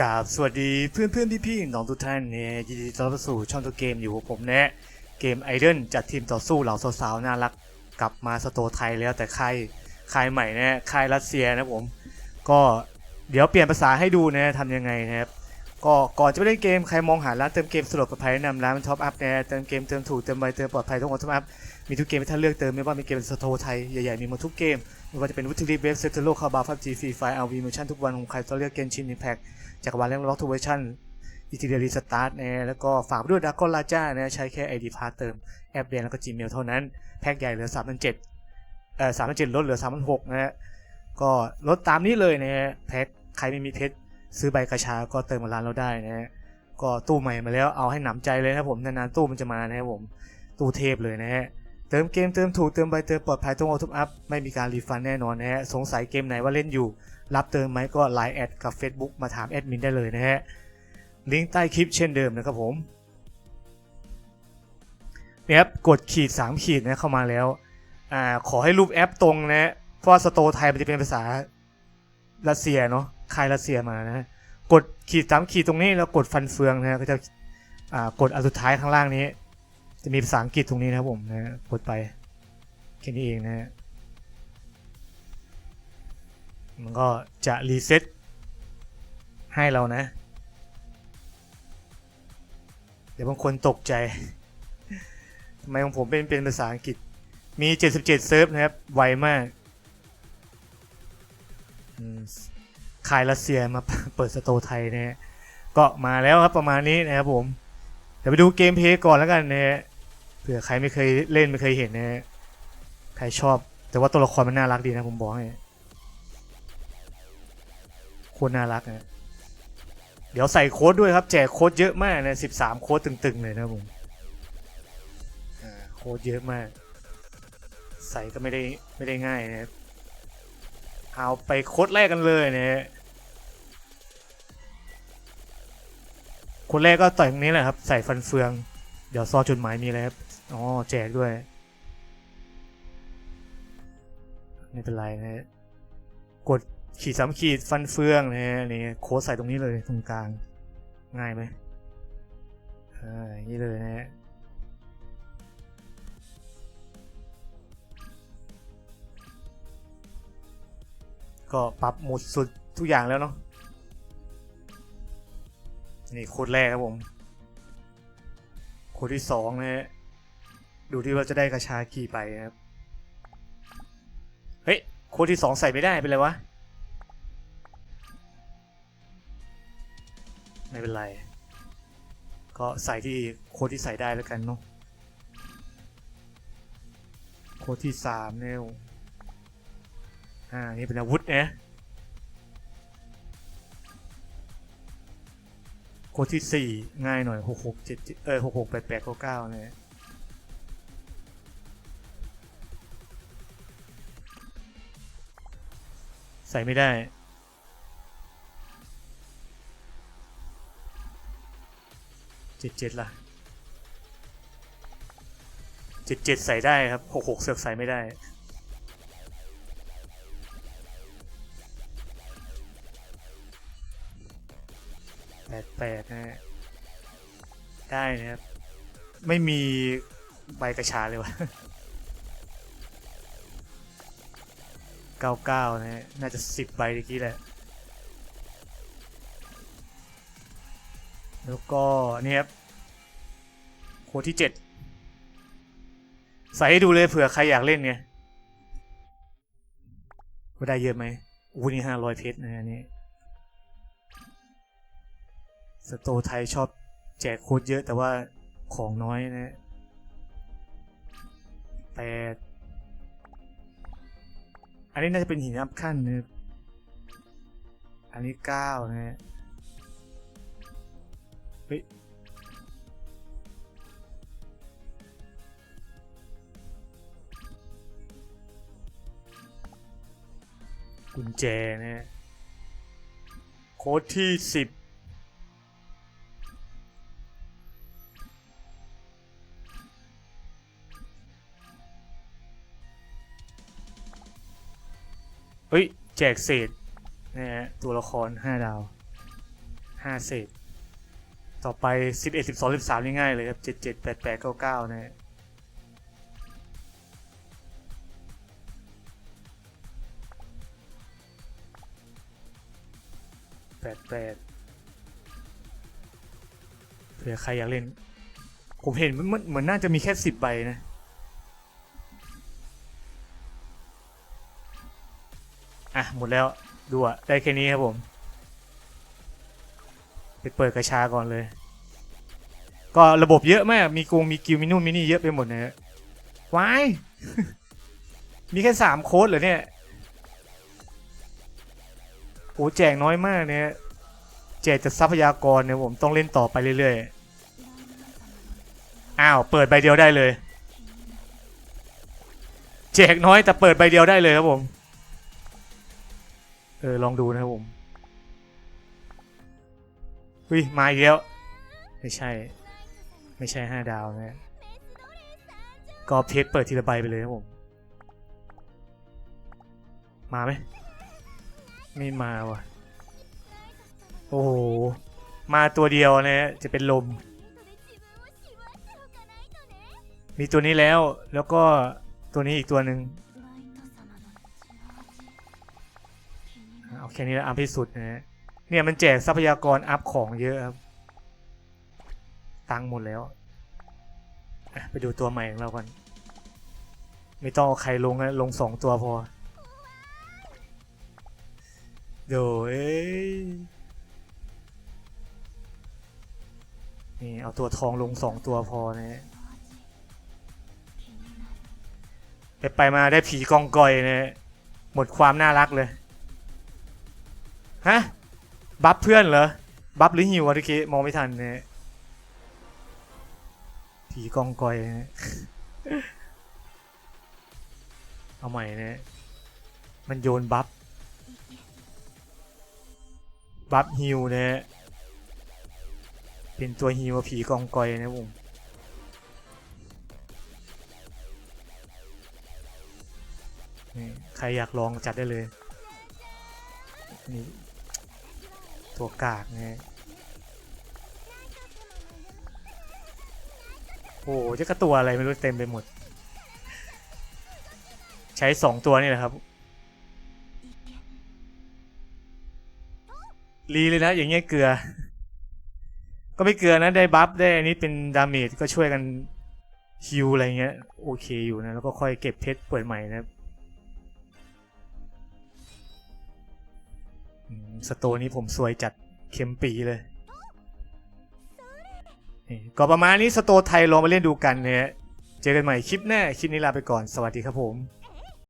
กราบสวัสดีเพื่อนเพื่อนพี่พี่ๆน้องทุกท่านเนี่ยยินดีต้อนรับสู่ช่องตัวเกมอยู่กับผมแนะเกมไอเดนจัดทีมต่อสู้เหล่าสาวๆน่ารักกลับมาสโตไทยแล้วแต่ค่ายค่ายใหม่นะค่ายรัสเซียนะผม ก็เดี๋ยวเปลี่ยนภาษาให้ดูนะทำยังไงนะครับก็ก่อนจะไปเล่นเกมใครมองหาร้านเติมเกมสะดวกปลอดภัยแนะนำร้านมันท็อปอัพนะเติมเกมเติมถูกเติมไวเติมปลอดภัยทุกคนท็อปอัพมีทุกเกมให้ท่านเลือกเติมไม่ว่ามีเกมสโตไทยใหญ่ๆมีหมดทุกเกม ไม่ว่าจะเป็นวุฒิลิเวฟเซตโลคาบาฟับจีฟรีไฟอาร์วีมิชั่นทุกวันของใครต้องเลือกเกมชินอิมแพคจักวาลเล่นล็อกทูเวอร์ชันอิตาเลียรีสตาร์ทนะแล้วก็ฝากด้วยดักอนลาจ้านะใช้แค่ ID พาร์เติม แอปเรียนแล้วก็ Gmail เท่านั้น แพ็กใหญ่เหลือ3 0 0เอ่อ3 0 0ลดเหลือ3 6 0 0นะฮะก็ลดตามนี้เลยนะฮะแพ็กใครไม่มีเพชรซื้อใบกระชาก็เติมมาร้านเราได้นะฮะก็ตู้ใหม่มาแล้วเอาให้หนำใจเลยนะผมนานๆตู้มันจะมานะครับผมตู้เทพเลยนะฮะ เติมเกมเติมถูกเติมใบเติมปลอดภัยต้องเอาทุกอัพ ไม่มีการรีฟันแน่นอนนะฮะ สงสัยเกมไหนว่าเล่นอยู่ รับเติมไหมก็ Line แอดกับ Facebook มาถามแอดมินได้เลยนะฮะ ลิงก์ใต้คลิปเช่นเดิมนะครับผมเนี่ยครับกดขีด 3 ขีดนะเข้ามาแล้วอ่าขอให้รูปแอปตรงนะเพราะสโตไทยมันจะเป็นภาษารัสเซียเนาะคายรัสเซียมานะกดขีดสามขีดตรงนี้แล้วกดฟันเฟืองนะก็จะอ่ากดอันสุดท้ายข้างล่างนี้ จะมีภาษาอังกฤษตรงนี้นะครับผมนะกดไปแค่นี้เองนะฮะมันก็จะรีเซ็ตให้เรานะ เดี๋ยวบางคนตกใจทำไมของผมเป็นเป็นภาษาอังกฤษ มี 77 เซิร์ฟนะครับ ไวมากขายรัสเซียมาเปิดสโตไทยนะฮะก็มาแล้วครับประมาณนี้นะครับผม เดี๋ยวไปดูเกมเพลย์ก่อนแล้วกันนะฮะ ผื่อใครไม่เคยเล่นไม่เคยเห็นนะฮะใครชอบ แต่ว่าตัวละครมันน่ารักดีนะผมบอกให้โคตรน่ารักนะเดี๋ยวใส่โค้ดด้วยครับแจกโค้ดเยอะมากนะ13โค้ดตึงๆเลยนะครับผมอ่าโค้ดเยอะมาก ใส่ก็ไม่ได้ไม่ได้ง่ายนะครับเอาไปโค้ดแรกกันเลยนะฮะโค้ดแรกก็ต่อยตรงนี้แหละครับ ใส่ฟันเฟือง เดี๋ยวซอจดหมายมีอะไรครับอ๋อแจกด้วย ไม่เป็นไรนะฮะ กดขีดสามขีดฟันเฟืองนะฮะนี่โค้ดใส่ตรงนี้เลยตรงกลาง ง่ายไหมอ่าอย่างนี้เลยนะฮะก็ปรับหมดสุดทุกอย่างแล้วเนาะนี่โค้ดแรกครับผม ค้ดที่สองนะฮะดูที่ว่าจะได้กระชากี่ไปนะครับ เฮ้ยโค้ดที่สองใส่ไม่ได้เป็นไรวะ ไม่เป็นไร ก็ใส่ที่โค้ดที่ใส่ได้แล้วกันเนาะโค้ดที่สามเนี่ยอ่า นี่เป็นอาวุธนะ โค้ดที่สี่ง่ายหน่อยหกหกเจ็ดเออหกหกแปดแปดเก้าเก้าเนี่ยใส่ไม่ได้ เจ็ดเจ็ดล่ะ เจ็ดเจ็ดใส่ได้ครับหกหกเสือกใส่ไม่ได้ แปดนะฮะได้นะครับ ไม่มีใบกระชาเลยวะเก้าเก้านะฮะน่าจะสิบใบเมื่อกี้แหละ แล้วก็นี่ครับโคที่เจ็ดใส่ให้ดูเลยเผื่อใครอยากเล่นไงว่าได้เยอะไหมอู้นี่ห้าร้อยเพชรนะอันนี่ สโตไทยชอบแจกโค้ดเยอะแต่ว่าของน้อยนะแปดอันนี้น่าจะเป็นหินอัพขั้นนะอันนี้เก้านะฮะเฮ้ยกุญแจนะฮะโค้ดที่สิบ เฮ้ย แจกเศษนะฮะตัวละครห้าดาวห้าเศษ ต่อไปสิบเอ็ดสิบสองสิบสามนี่ง่ายเลยครับเจ็ดเจ็ดแปดแปดเก้าเก้านะฮะแปดแปดเผื่อใครอยากเล่น ผมเห็นมันมันเหมือนน่าจะมีแค่สิบใบนะ อะหมดแล้วดูอะได้แค่นี้ครับผมไปเปิดกระชาก่อนเลย ก็ระบบเยอะมาก มีกงมีกิวมีนู่นมีนี่เยอะไปหมดนะฮะวายมีแค่สามโค้ดเหรอเนี่ยโอ้แจกน้อยมากเนี่ยแจกจากทรัพยากรเนี่ยผมต้องเล่นต่อไปเรื่อยๆ อ้าว เปิดใบเดียวได้เลย แจกน้อยแต่เปิดใบเดียวได้เลยครับผม เออลองดูนะครับผมเฮ้ยมาอีกแล้ว ไม่ใช่ ไม่ใช่ห้าดาวนะก็เพจเปิดทีละใบไปเลยครับผม มาไหมไม่มาว่ะ โอ้โห มาตัวเดียวนะจะเป็นลม มีตัวนี้แล้วแล้วก็ตัวนี้อีกตัวหนึ่ง เอาแค่นี้แล้วอัพที่สุดนะฮะเนี่ยมันแจกทรัพยากรอัพของเยอะครับ ตังหมดแล้วไปดูตัวใหม่ของเราก่อน ไม่ต้องเอาใครลงนะลงสองตัวพอโดเอ้ยนี่เอาตัวทองลงสองตัวพอนะฮะไปไปมาได้ผีกองกอยนะฮะหมดความน่ารักเลย ฮะ บัฟเพื่อนเหรอ บัฟหรือหิววะทีกี้มองไม่ทันเนี่ยผีกองกอยนะเอาใหม่เนี่ยมันโยนบัฟ บัฟฮิวเนี่ยเป็นตัวฮิวผีกองกอยนะผมนี่ใครอยากลองจัดได้เลยนี่ ตัวกากไงโอ้โหจะกระตัวอะไรไม่รู้เต็มไปหมด ใช้สองตัวนี่แหละครับรีเลยนะอย่างเงี้ยเกลือ ก็ไม่เกลือนะได้บัฟได้อันนี้เป็นดาเมจก็ช่วยกันฮิวอะไรเงี้ยโอเคอยู่นะ แล้วก็ค่อยเก็บเพชรเปิดใหม่นะครับ สโตร์นี้ผมสวยจัดเข็มปีเลยนี่ก็ประมาณนี้สโตร์ไทยลองมาเล่นดูกันเนี่ยเจอกันใหม่คลิปหน้า คลิปนี้ลาไปก่อน สวัสดีครับผม